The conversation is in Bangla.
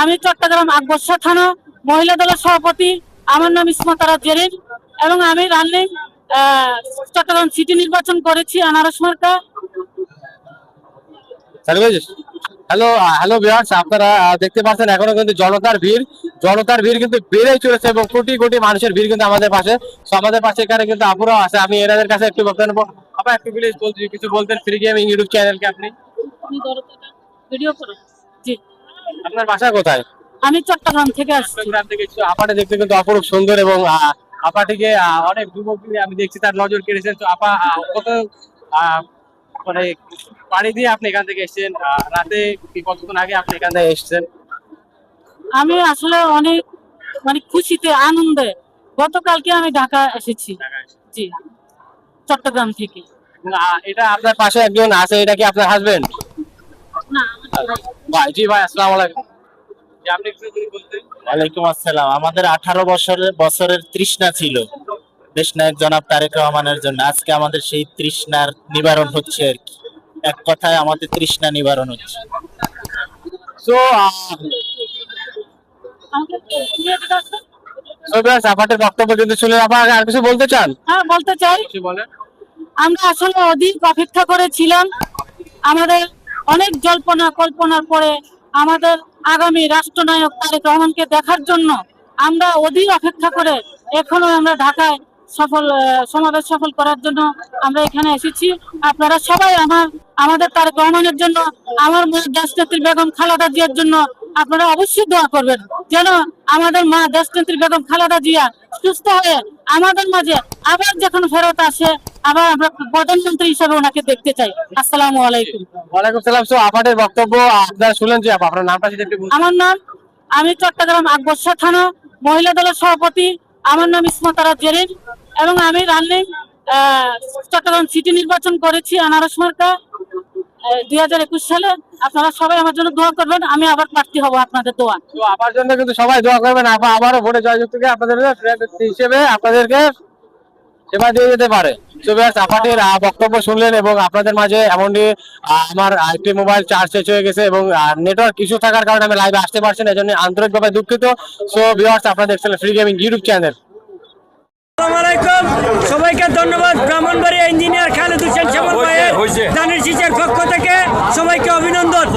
আমি চট্টগ্রাম আকবর্ষা থানা মহিলা দলের সভাপতি। আমার নাম ইসমাতারা জেরিন এবং আমি রানিং চট্টগ্রাম সিটি নির্বাচন করেছি আনারস মার্কা। হ্যালো হ্যালো ভিউয়ার্স আপনারা দেখতে পাচ্ছেন এখনও কিন্তু জনতার ভিড়। জনতার ভিড় কিন্তু বেড়েই চলেছে এবং কোটি কোটি মানুষের ভিড় কিন্তু আমাদের পাশে। তো আমাদের পাশে এখানে কিন্তু আপুরাও আছে। আমি এনাদের কাছে একটু বক্তব্য নেব। আপা একটু প্লিজ বলছি কিছু বলতেন ফ্রি গেমিং ইউটিউব চ্যানেলকে আপনি? ভিডিও করো। জি। আপনার বাসা কোথায়? আমি চট্টগ্রাম থেকে আসছি। চট্টগ্রাম থেকে। আপাটা দেখতে কিন্তু অপরূপ সুন্দর এবং আপাটিকে অনেক যুবক আমি দেখছি তার নজর কেড়েছেন। তো আপা কত মানে পাড়ি দিয়ে আপনি এখান থেকে এসেছেন? রাতে কি কতক্ষণ আগে আপনি এখান থেকে এসেছেন? আমি আসলে অনেক মানে খুশিতে আনন্দে গতকালকে আমি ঢাকা এসেছি। জি চট্টগ্রাম থেকে। এটা আপনার পাশে একজন আছে এটা কি আপনার হাজবেন্ড না ভাই জি ভাই আসসালামু আলাইকুম। জি, আপনি একটু যদি বলতেন। ওয়ালাইকুম আসসালাম। আমাদের আঠারো বছরের বছরের তৃষ্ণা ছিল। দেশনায়ক জনাব তারেক রহমানের জন্য। আজকে আমাদের সেই তৃষ্ণার নিবারণ হচ্ছে আর কি। এক কথায় আমাদের তৃষ্ণা নিবারণ হচ্ছে। আপাটের বক্তব্য আপা আর কিছু বলতে চান? হ্যাঁ বলতে চাই। আমরা আসলে অধিক অপেক্ষা করেছিলাম। আমাদের অনেক জল্পনা কল্পনার পরে আমাদের আগামী রাষ্ট্রনায়ক তারেক রহমানকে দেখার জন্য আমরা অধীর অপেক্ষা করে এখনও আমরা ঢাকায় সফল সমাবেশ সফল করার জন্য আমরা এখানে এসেছি। আপনারা সবাই আমার, আমাদের তারেক রহমানের জন্য, আমার মা দেশনেত্রী বেগম খালাদা জিয়ার জন্য আপনারা অবশ্যই দোয়া করবেন। যেন আমাদের মা দেশনেত্রী বেগম খালেদা জিয়া সুস্থ হয়ে আমাদের মাঝে আবার যখন ফেরত আসে আবার আমরা প্রধানমন্ত্রী হিসেবে ওনাকে দেখতে চাই। আসসালামু আলাইকুম। ওয়ালাইকুম সালাম। সো আপাটের বক্তব্য আপনারা শুনলেন যে আপনার নামটা যদি একটু আমার নাম আমি চট্টগ্রাম আকবর্ষা থানা মহিলা দলের সভাপতি। আমার নাম ইসমাতারা জেরিন এবং আমি রানিং চট্টগ্রাম সিটি নির্বাচন করেছি আনারস মার্কা। দুই হাজার একুশ সালে আপনারা সবাই আমার জন্য দোয়া করবেন আমি আবার প্রার্থী হব আপনাদের দোয়া। তো আপার জন্য কিন্তু সবাই দোয়া করবেন আপা আবারও ভোটে জয়যুক্ত আপনাদের হিসেবে আপনাদেরকে সেবা দিয়ে যেতে পারে। আপাটির বক্তব্য শুনলেন এবং আপনাদের মাঝে এমনকি আমার একটি মোবাইল চার্জ শেষ হয়ে গেছে এবং নেটওয়ার্ক ইস্যু থাকার কারণে আমি লাইভে আসতে পারছি না এজন্য আন্তরিকভাবে দুঃখিত। সো ভিউয়ার্স আপনারা দেখছেন ফ্রি গেমিং ইউটিউব চ্যানেল আসসালামু আলাইকুম। সবাইকে ধন্যবাদ। ব্রাহ্মণবাড়িয়া ইঞ্জিনিয়ার খালেদ হোসেন ভাইয়ের দানের শীষের পক্ষ থেকে সবাইকে অভিনন্দন।